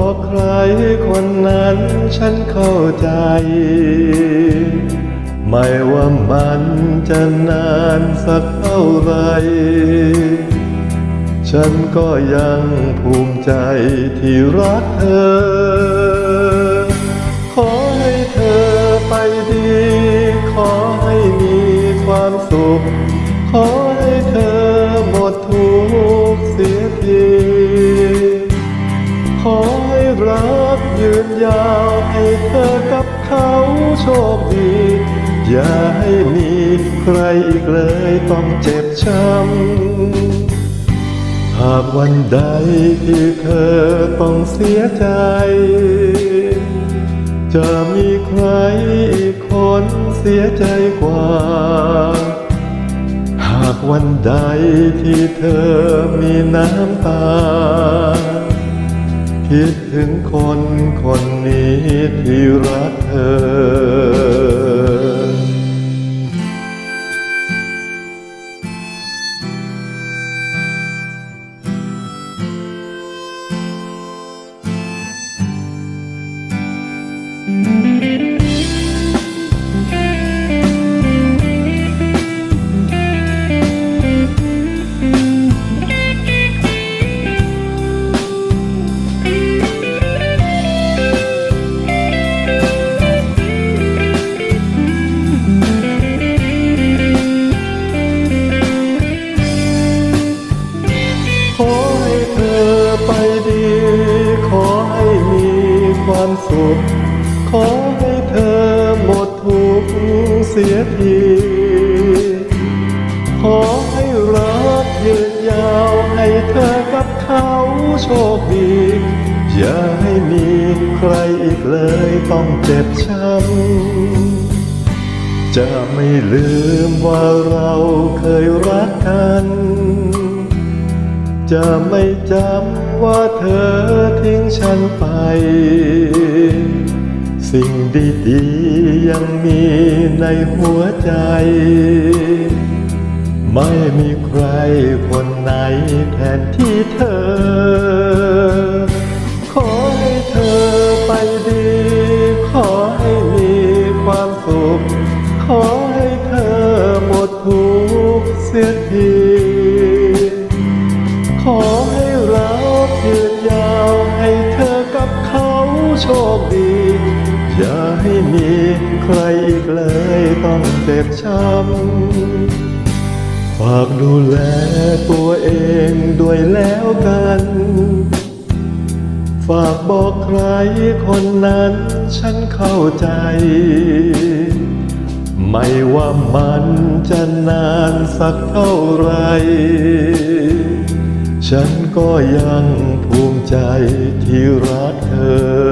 ก ครคนนั้นฉันเข้าใจ ไม่ว่ามันจะนานสักเท่าไหรฉันก็ยังภูมิใจที่รักเธอ ขอให้เธอไปดี ขอให้มีความสุข ขอให้เธอหมดทุกข์เสียที ยืนยาวให้เธอกับเขาโชคดี อย่าให้มีใครอีกเลยต้องเจ็บช้ำ หากวันใดที่เธอต้องเสียใจ จะมีใครอีกคนเสียใจกว่า หากวันใดที่เธอมีน้ำตา คิดถึงคนคนนี้ที่รักเธอ สุข ขอให้เธอหมดทุกข์เสียที ขอให้รักยืนยาวให้เธอกับเขาโชคดี อย่าให้มีใครอีกเลยต้องเจ็บช้ำ จะไม่ลืมว่าเราเคยรักกันจะไม่จำว่าเธอทิ้งฉันไป สิ่งดีๆยังมีในหัวใจ ไม่มีใครคนไหนแทนที่เธอ ขอให้เธอไปดี ขอให้มีความสุข ขอให้เธอหมดทุกข์เสียที ขอให้เรายืนยาวให้เธอกับเขาโชคดี มีใครอีกเลยต้องเจ็บช้ำฝากดูแลตัวเองด้วยแล้วกัน ฝากบอกใครคนนั้นฉันเข้าใจ ไม่ว่ามันจะนานสักเท่าไร ฉันก็ยังภูมิใจที่รักเธอ